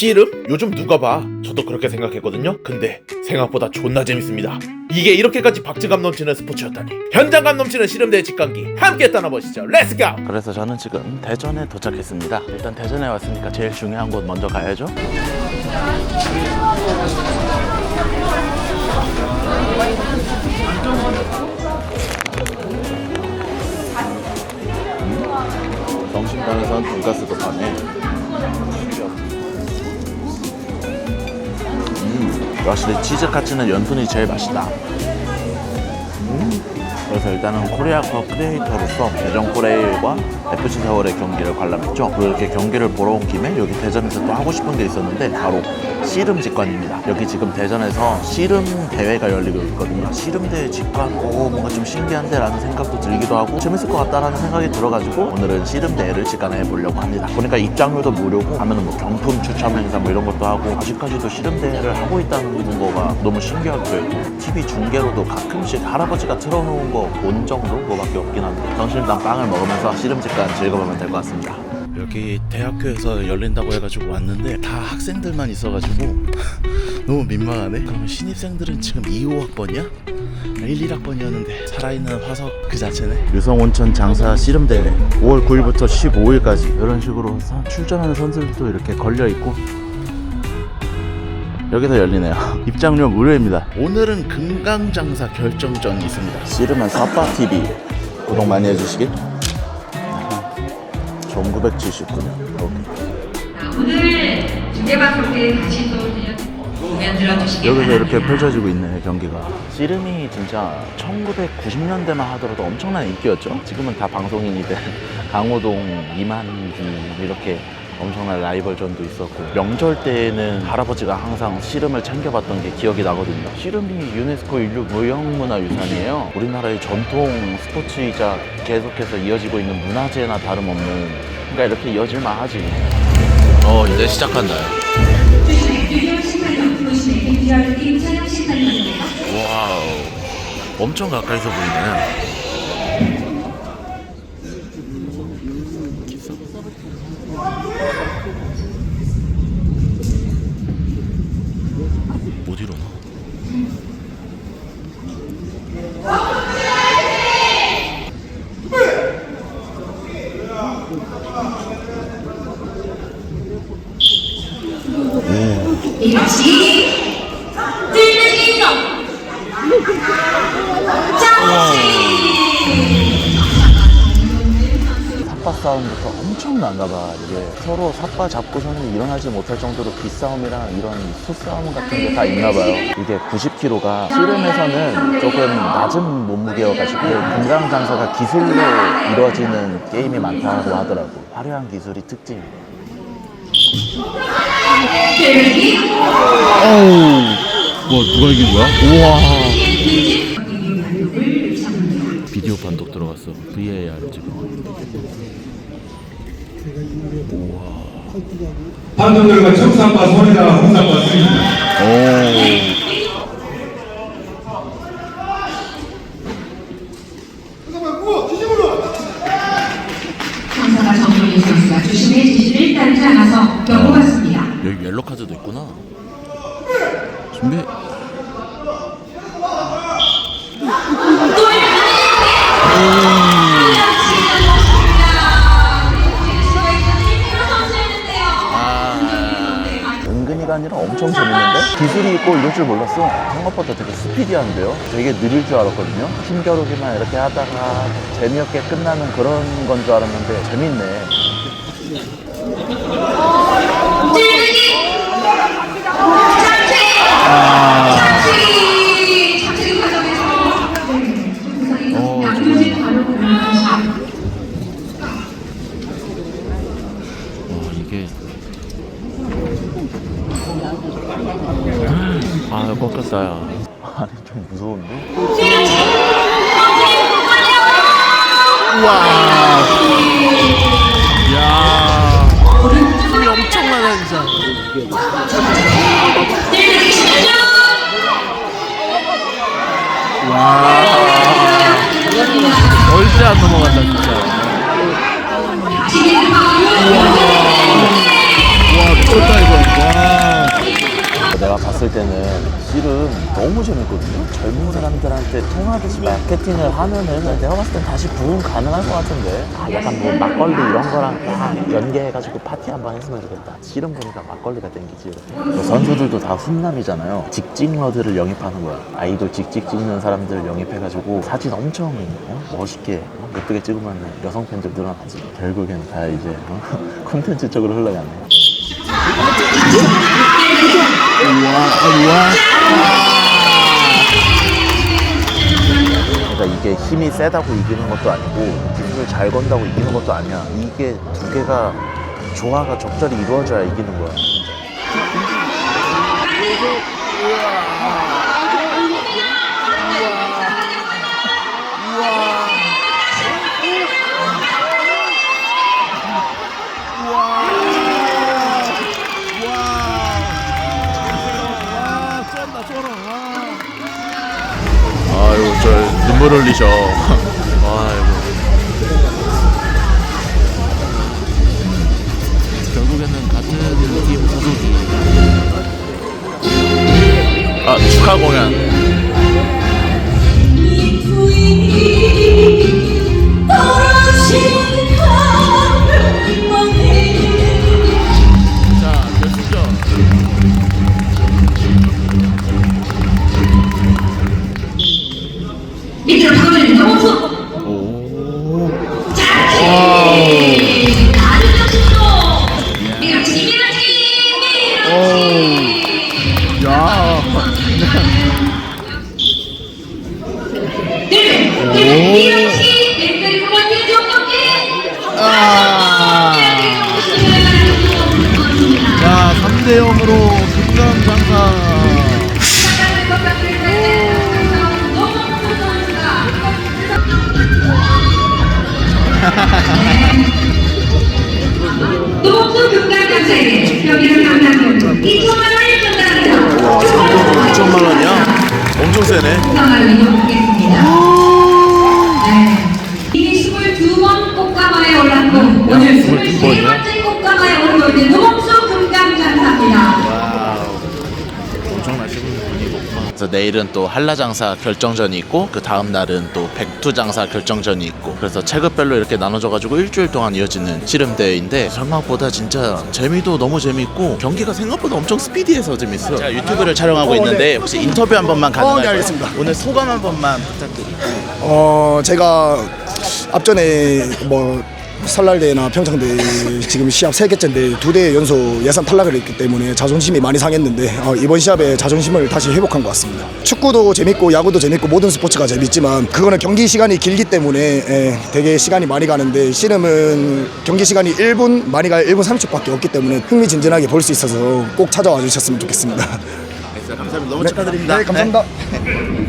씨름? 요즘 누가 봐? 저도 그렇게 생각했거든요. 근데 생각보다 존나 재밌습니다. 이게 이렇게까지 박진감 넘치는 스포츠였다니. 현장감 넘치는 씨름대회 직관기 함께 떠나보시죠. 렛츠고! 그래서 저는 지금 대전에 도착했습니다. 일단 대전에 왔으니까 제일 중요한 곳 먼저 가야죠. 음? 정신당에선 돈가스도 파네. 음, 확실히 치즈카츠는 연분이 제일 맛있다. 그래서 일단은 코리아컵 크리에이터로서 대전 코레일과 FC 서울의 경기를 관람했죠. 그리고 이렇게 경기를 보러 온 김에 여기 대전에서 또 하고 싶은 게 있었는데 바로 씨름 직관입니다. 여기 지금 대전에서 씨름 대회가 열리고 있거든요. 씨름 대회 직관, 오 뭔가 좀 신기한데 라는 생각도 들기도 하고 재밌을 것 같다라는 생각이 들어가지고 오늘은 씨름 대회를 직관해 보려고 합니다. 보니까 입장료도 무료고 하면은 뭐 경품 추첨 행사 뭐 이런 것도 하고 아직까지도 씨름 대회를 하고 있다는 거가 너무 했고 TV 중계로도 가끔씩 할아버지가 틀어놓은 거본 정도 그거밖에 없긴 한데 정신당 빵을 먹으면서 씨름 직관 즐겨보면 될 것 같습니다. 여기 대학교에서 열린다고 해가지고 왔는데 다 학생들만 있어가지고 너무 민망하네. 그러면 신입생들은 지금 2, 5학번이야? 1, 1학번이었는데 살아있는 화석 그 자체네. 유성온천 장사 씨름대회 5월 9일부터 15일까지 이런 식으로 사- 출전하는 선수들도 이렇게 걸려 있고 여기서 열리네요. 입장료 무료입니다. 오늘은 금강장사 결정전이 있습니다. 씨름은 사빠TV 구독 많이 해주시길. 1979년. 오늘 중계방송에 다시 또 들어주시기 여기서 바랍니다. 이렇게 펼쳐지고 있네 경기가 씨름이 진짜 1990년대만 하더라도 엄청난 인기였죠 지금은 다 방송인이 된 강호동, 이만기 이렇게 엄청난 라이벌전도 있었고 명절 때에는 할아버지가 항상 씨름을 챙겨봤던 게 기억이 나거든요. 씨름이 유네스코 인류 무형문화유산이에요. 우리나라의 전통 스포츠이자 계속해서 이어지고 있는 문화재나 다름없는 그러니까 이렇게 이어질만 하지. 어 이제 임찬영 심판입니다. 와우. 엄청 가까이서 보이네 못 일어나 이것이. 삿바 싸움부터 엄청난가 봐. 이게 서로 삿바 잡고서는 일어나지 못할 정도로 기싸움이랑 이런 수싸움 같은 게 다 있나 봐요. 이게 90kg가 씨름에서는 조금 낮은 몸무게여가지고 금강 장사가 기술로 이루어지는 게임이 많다고 하더라고. 화려한 기술이 특징 와 누가 이긴 거야? 우와. 비디오 판독 들어갔어. VAR 지금 판독 결과 청산과 손해다. 홍산과. 오 정동희 선수가 주심의 지시를 따르지 않아서 경고 받습니다. 여기 옐로 카드도 있구나. 준비. 아. 은근히가 아니라 엄청 재밌는데? 기술이 있고 이럴 줄 몰랐어. 생각보다 되게 스피디한데요? 되게 느릴 줄 알았거든요. 힘겨루기만 이렇게 하다가 재미없게 끝나는 그런 건 줄 알았는데 재밌네 와 이게. 아 꺾였어요 아니 좀 무서운데? 우와 와. 절대 안 넘어간다 진짜 마케팅을 하면은 내가 봤을 땐 다시 부흥 가능할 것 같은데. 아, 약간 뭐 막걸리 이런 거랑 다 연계해가지고 파티 한번 했으면 좋겠다. 씨름 보니까 막걸리가 땡기지. 그 선수들도 다 훈남이잖아요. 직직러들을 영입하는 거야. 아이돌 직직 찍는 사람들 영입해가지고 사진 엄청 어? 멋있게 어? 예쁘게 찍으면 여성 팬들 늘어나지. 결국엔 다 이제 어? 콘텐츠 쪽으로 흘러가네. 그러니까 이게 힘이 세다고 이기는 것도 아니고 기술을 잘 건다고 이기는 것도 아니야. 이게 두 개가 조화가 적절히 이루어져야 이기는 거야. 저눈 자 3대 0으로 극강 장사. 노수 금강장사에게 여기는 강남군 2천만 세네. 네. 이미 22번 꽃가마에 올랐고 오늘 23번째 꽃가마에 오르고 있는 노수 금강장사입니다. 엄청나시는 분이구나. 그래서 내일은 또 한라장사 결정전이 있고 그 다음 날은 또 백두장사 결정전이 있고 그래서 체급별로 이렇게 나눠져가지고 일주일 동안 이어지는 씨름대회인데 생각보다 진짜 재미도 너무 재밌고 경기가 생각보다 엄청 스피디해서 재밌어. 제가 유튜브를 촬영하고 있는데 혹시 인터뷰 한 번만 가능할까요? 어, 네, 알겠습니다. 오늘 소감 한 번만 부탁드립니다. 어 제가 앞전에 뭐 설날대회나 평창대회 지금 시합 세 개째인데 두 대 연속 예선 탈락을 했기 때문에 자존심이 많이 상했는데 어, 이번 시합에 자존심을 다시 회복한 것 같습니다. 축구도 재밌고 야구도 재밌고 모든 스포츠가 재밌지만 그거는 경기 시간이 길기 때문에 예, 되게 시간이 많이 가는데 씨름은 경기 시간이 1분 많이 가야 1분 30초밖에 없기 때문에 흥미진진하게 볼 수 있어서 꼭 찾아와 주셨으면 좋겠습니다. 감사합니다. 너무 축하드립니다. 네, 감사합니다.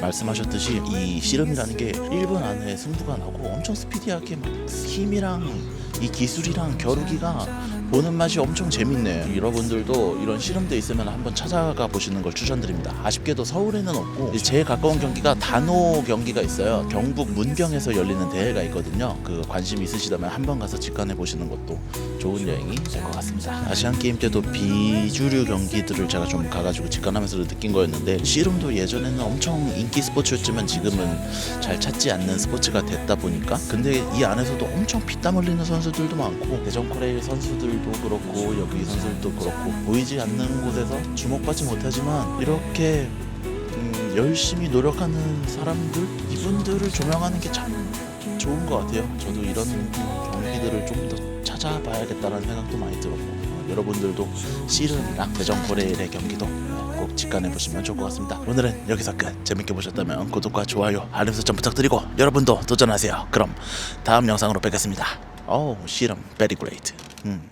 말씀하셨듯이 이 씨름이라는 게 1분 안에 승부가 나고 엄청 스피디하게 막 힘이랑 이 기술이랑 겨루기가 보는 맛이 엄청 재밌네. 여러분들도 이런 씨름대 있으면 한번 찾아가 보시는 걸 추천드립니다. 아쉽게도 서울에는 없고 제일 가까운 경기가 단호 경기가 있어요. 경북 문경에서 열리는 대회가 있거든요. 그 관심 있으시다면 한번 가서 직관해 보시는 것도 좋은 여행이 될 것 같습니다. 아시안 게임 때도 비주류 경기들을 제가 좀 가가지고 직관하면서 느낀 거였는데 씨름도 예전에는 엄청 인기 스포츠였지만 지금은 잘 찾지 않는 스포츠가 됐다 보니까 근데 이 안에서도 엄청 피땀 흘리는 선수들도 많고 대전 코레일 선수들 도 그렇고 여기 선수들도 그렇고 보이지 않는 곳에서 주목받지 못하지만 이렇게 음, 열심히 노력하는 사람들 이분들을 조명하는 게 참 좋은 것 같아요. 저도 이런 경기들을 좀 더 찾아봐야겠다는 생각도 많이 들었고 어, 여러분들도 씨름이랑 대전 코레일의 경기도 꼭 직관해 보시면 좋을 것 같습니다. 오늘은 여기서 끝. 재밌게 보셨다면 구독과 좋아요, 알림 설정 부탁드리고 여러분도 도전하세요. 그럼 다음 영상으로 뵙겠습니다. 어우 씨름 베리 그레이트. 음.